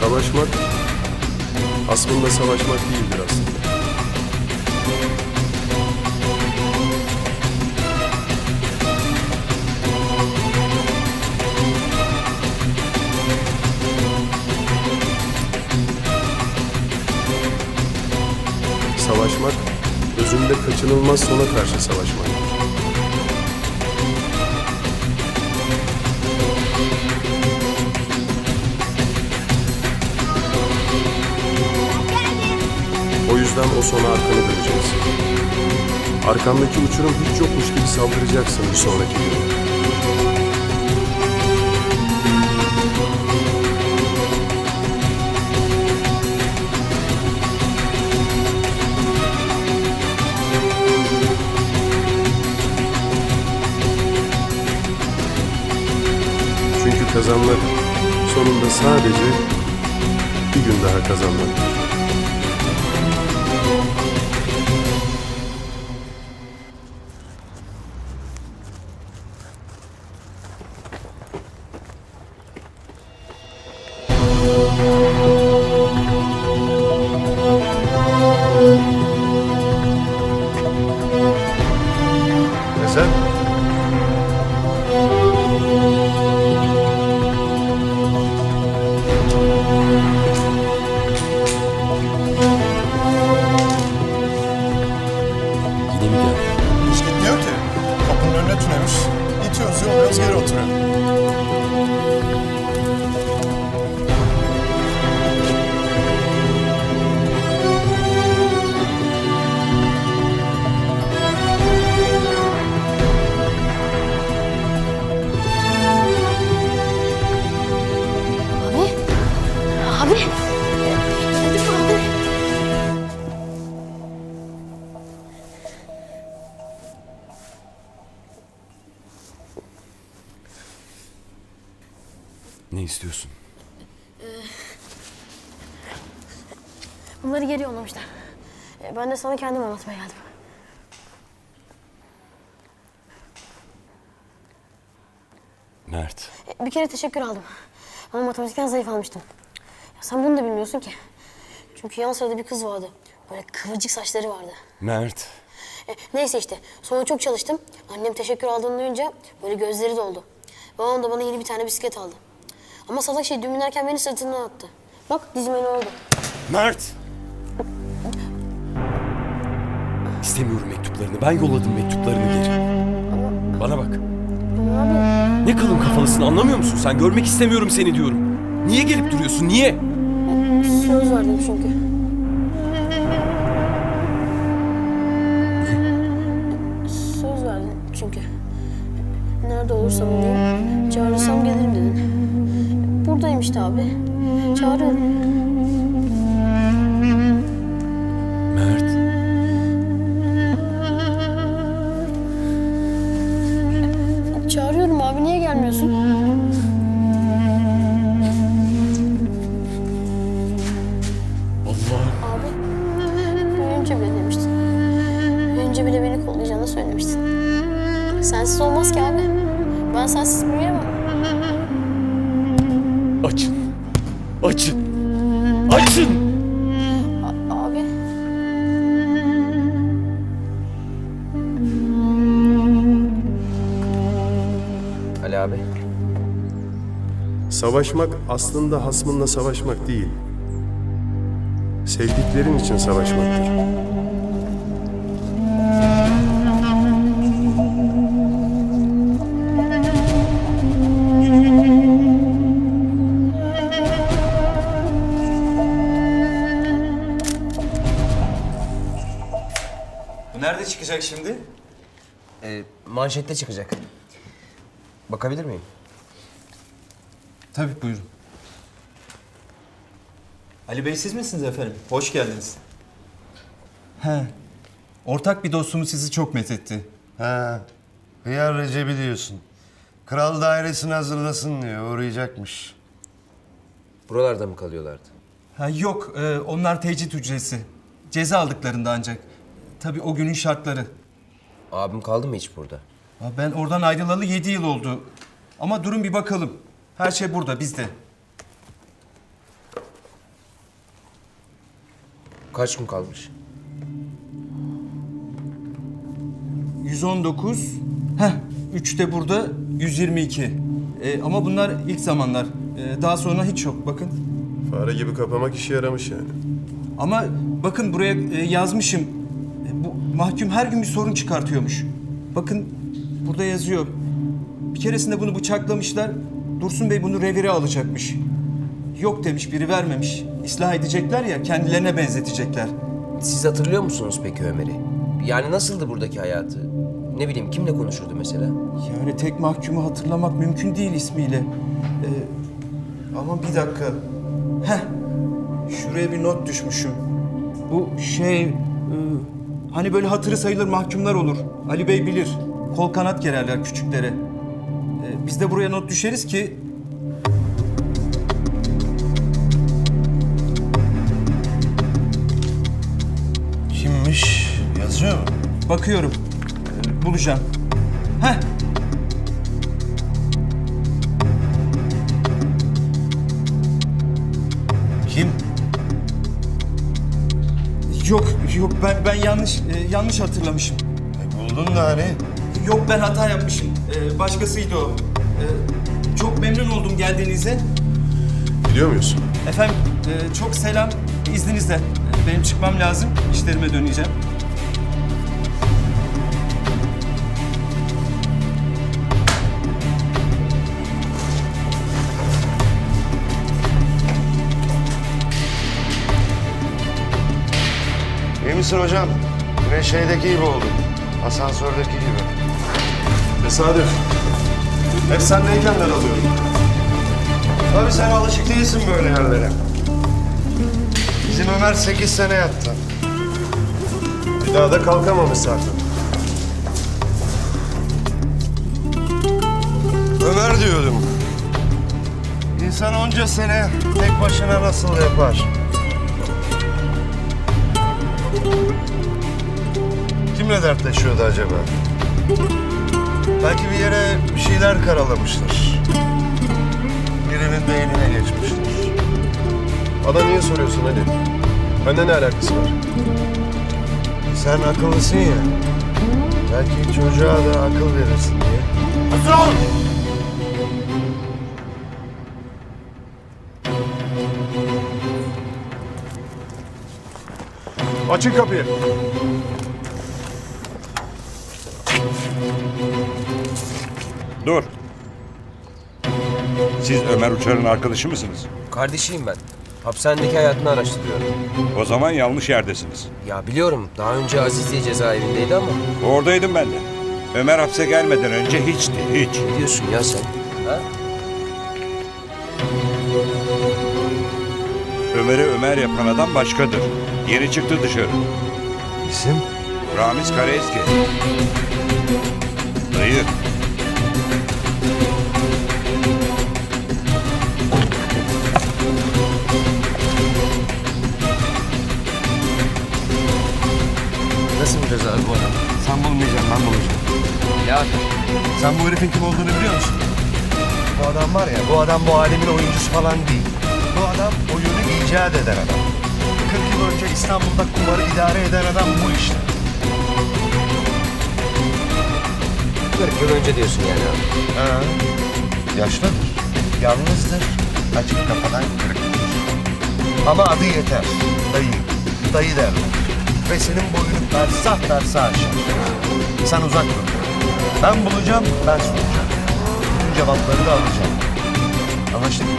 Savaşmak aslında savaşmak değildir aslında. Savaşmak, özünde kaçınılmaz sona karşı savaşmaktır. O yüzden o sona arkanı döneceksin. Arkandaki uçurum hiç yokmuş gibi saldıracaksın bir sonraki gün. Kazanmak sonunda sadece bir gün daha kazanmaktır. Yolluyoruz, geri oturuyor. Abi. Abi. İstiyorsun? Bunları geri yollamışlar. E, Ben de sana kendim anlatmaya geldim. Mert. E, Bir kere teşekkür aldım. Ama matematikten zayıf almıştım. Ya sen bunu da bilmiyorsun ki. Çünkü yan sırada bir kız vardı. Böyle kıvırcık saçları vardı. Mert. E, neyse işte. Sonra çok çalıştım. Annem teşekkür aldığını duyunca böyle gözleri doldu. Babam da bana yeni bir tane bisiklet aldı. Ama salak şey dün binerken beni sırtından attı. Bak dizime ne oldu? Mert! İstemiyorum mektuplarını. Ben yolladım mektuplarını geri. Bana bak. Abi Ne kalın kafalısın anlamıyor musun? Sen görmek istemiyorum seni diyorum. Niye gelip duruyorsun? Niye? söz verdim çünkü. Söz verdin çünkü. Nerede olursam olayım, çağırırsam gelirim dedin. Buradayım işte abi. Çağırıyorum. Mert. Çağırıyorum abi, niye gelmiyorsun? Allah. Abi, büyüyünce bile demiştin. Büyüyünce bile beni kollayacağını söylemiştin. Sensiz olmaz ki abi. Ben sensiz büyüyemem. Açın. Açın. Açın. A- abi. Ali abi. Savaşmak aslında hasmınla savaşmak değil. Sevdiklerin için savaşmaktır. Nerede çıkacak şimdi? Ee, manşette çıkacak. Bakabilir miyim? Tabii buyurun. Ali Bey siz misiniz efendim? Hoş geldiniz. He. Ortak bir dostumuz sizi çok methetti. Ha, Hıyar Recep'i diyorsun. Kral dairesini hazırlasın diyor. Uğrayacakmış. Buralarda mı kalıyorlardı? Ha, yok, e, onlar tecrit hücresi. Ceza aldıklarında ancak. Tabii o günün şartları. Abim kaldı mı hiç burada? Ha, ben oradan ayrılalı yedi yıl oldu. Ama durun bir bakalım. Her şey burada, bizde. Kaç gün kalmış? 119. Heh, 3 de burada 122. E, ama bunlar ilk zamanlar. E, daha sonra hiç yok bakın. Fare gibi kapamak işe yaramış yani. Ama bakın buraya e, yazmışım. E, bu mahkum her gün bir sorun çıkartıyormuş. Bakın burada yazıyor. Bir keresinde bunu bıçaklamışlar. Dursun Bey bunu revire alacakmış. Yok demiş biri vermemiş. İslah edecekler ya kendilerine benzetecekler. Siz hatırlıyor musunuz peki Ömer'i? Yani nasıldı buradaki hayatı? Ne bileyim kimle konuşurdu mesela? Yani tek mahkumu hatırlamak mümkün değil ismiyle. Ee, ama bir dakika. Heh. Şuraya bir not düşmüşüm. Bu şey... hani böyle hatırı sayılır mahkumlar olur. Ali Bey bilir. Kol kanat gererler küçüklere. Ee, biz de buraya not düşeriz ki... Kimmiş? Yazıyor mu? Bakıyorum. Ee, bulacağım. Heh. Yok, yok ben ben yanlış e, yanlış hatırlamışım. E, buldun da hani. Yok ben hata yapmışım. Ee, başkasıydı o. Ee, çok memnun oldum geldiğinize. Biliyor muyuz? Efendim e, çok selam izninizle. E, Benim çıkmam lazım. İşlerime döneceğim. Misin hocam? Yine şeydeki gibi oldun. Asansördeki gibi. Tesadüf. Hep sendeyken ben alıyorum. Tabii sen alışık değilsin böyle yerlere. Bizim Ömer sekiz sene yattı. Bir daha da kalkamamış zaten. Ömer diyordum. İnsan onca sene tek başına nasıl yapar? Kimle dertleşiyordu acaba? Belki bir yere bir şeyler karalamıştır. Birinin beynine geçmiştir. Bana niye soruyorsun Ali? Bende ne alakası var? Sen akıllısın ya. Belki çocuğa da akıl verirsin diye. Açın kapıyı. Dur. Siz Ömer Uçar'ın arkadaşı mısınız? Kardeşiyim ben. Hapishanedeki hayatını araştırıyorum. O zaman yanlış yerdesiniz. Ya biliyorum daha önce Aziziye cezaevindeydi ama Oradaydım ben de. Ömer hapse gelmeden önce hiçti, hiç. ne diyorsun ya sen? Ha? Ömer'i Ömer yapan adam başkadır. Yeni çıktı dışarı. İsim? Ramiz Karaeski. Dayı. Nasıl bulacağız abi bu adamı? Sen bulmayacaksın, ben bulacağım. Ya Sen bu herifin kim olduğunu biliyor musun? Bu adam var ya, bu adam bu alemin oyuncusu falan değil. Bu adam oyunu icat eden adam. 40 yıl önce İstanbul'da kumarı idare eden adam bu işte. 40 yıl önce diyorsun yani abi. Ha. Yaşlıdır, yalnızdır, açık kafadan kırıktır. Ama adı yeter, dayı. Dayı derler. Ve senin boyunu fersah fersah aşar. Sen uzak dur. Ben bulacağım, ben soracağım. Bütün cevapları da alacağım. Anlaştık mı?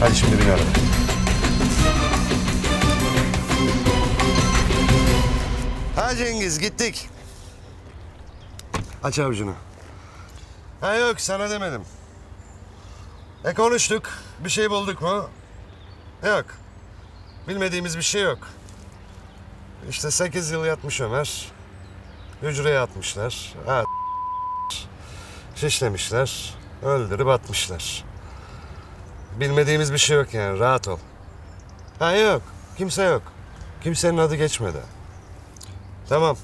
Hadi şimdi bin arabaya. Ha Cengiz gittik. Aç avucunu. Ha yok sana demedim. E konuştuk. Bir şey bulduk mu? Yok. Bilmediğimiz bir şey yok. İşte sekiz yıl yatmış Ömer. Hücreye atmışlar. Ha. Şişlemişler, öldürüp atmışlar. Bilmediğimiz bir şey yok yani, rahat ol. Ha yok, kimse yok. Kimsenin adı geçmedi. Tamam.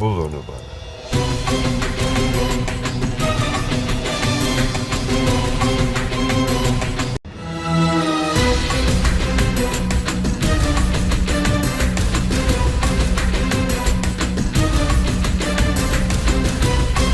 Bul onu bana.